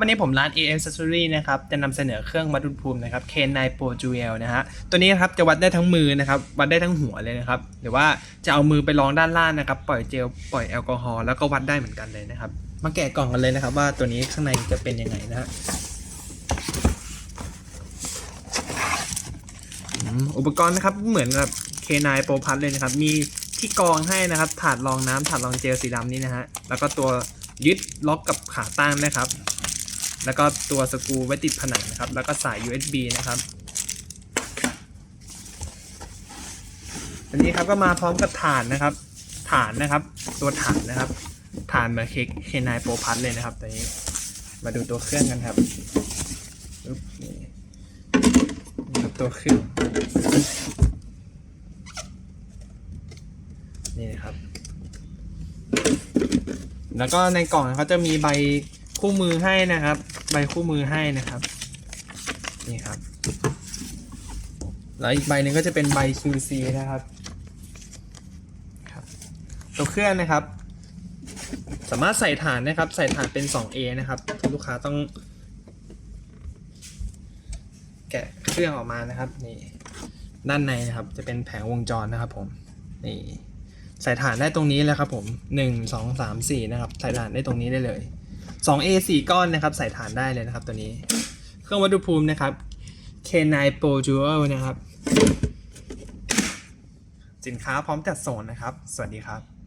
วันนี้ผมร้าน AM Accessory นะครับ จะนำเสนอเครื่องวัดอุณหภูมินะครับ K9 Pro Jewel นะฮะ ตัวนี้ครับจะวัดได้ทั้งมือนะครับ วัดได้ทั้งหัวเลยนะครับ หรือว่าจะเอามือไปรองด้านล่างนะครับ ปล่อยเจล ปล่อยแอลกอฮอล์ แล้วก็วัดได้เหมือนกันเลยนะครับ มาแกะกล่องกันเลยนะครับ ว่าตัวนี้ข้างในจะเป็นยังไงนะฮะ อุปกรณ์นะครับเหมือนกับ K9 Pro Plus เลยนะครับ มีที่กรองให้นะครับ ถาดรองน้ำถาดรองเจลสีดำนี่นะฮะ แล้วก็ตัวยึดล็อกกับขาตั้งนะครับ แล้วก็ตัวสกรูไว้ติดผนังนะครับ แล้วก็สาย USB นะครับอันนี้ครับก็มาพร้อมกับฐานนะครับ ฐานนะครับ ตัวฐานนะครับ ฐานเมือนเคเคนายโปรพัทเลยนะครับตัวนี้ มาดูตัวเครื่องกันครับนี่นี่ครับตัวเครื่องนี่นะครับ แล้วก็ในกล่องเขาจะมีใบ คู่มือให้นะครับ ใบคู่มือให้นะครับ นี่ครับ แล้วอีกใบหนึ่งก็จะเป็นใบ QC นะครับครับ ตัวเครื่องนะครับ สามารถใส่ฐานนะครับ ใส่ฐานเป็น 2A นะครับลูกค้าต้อง แกะเครื่องออกมานะครับนี่ด้านในนะครับ จะเป็นแผงวงจรนะครับผมนี่ใส่ฐานได้ตรงนี้แล้วครับผมหนึ่งสองสามสี่นะครับ ใส่ฐานได้ตรงนี้ได้เลย สอง A สี่ก้อนนะครับ ใส่ฐานได้เลยนะครับตัวนี้ เครื่องวัดอุณหภูมินะครับ K9 Pro Dual นะครับ สินค้าพร้อมจัดส่งนะครับ สวัสดีครับ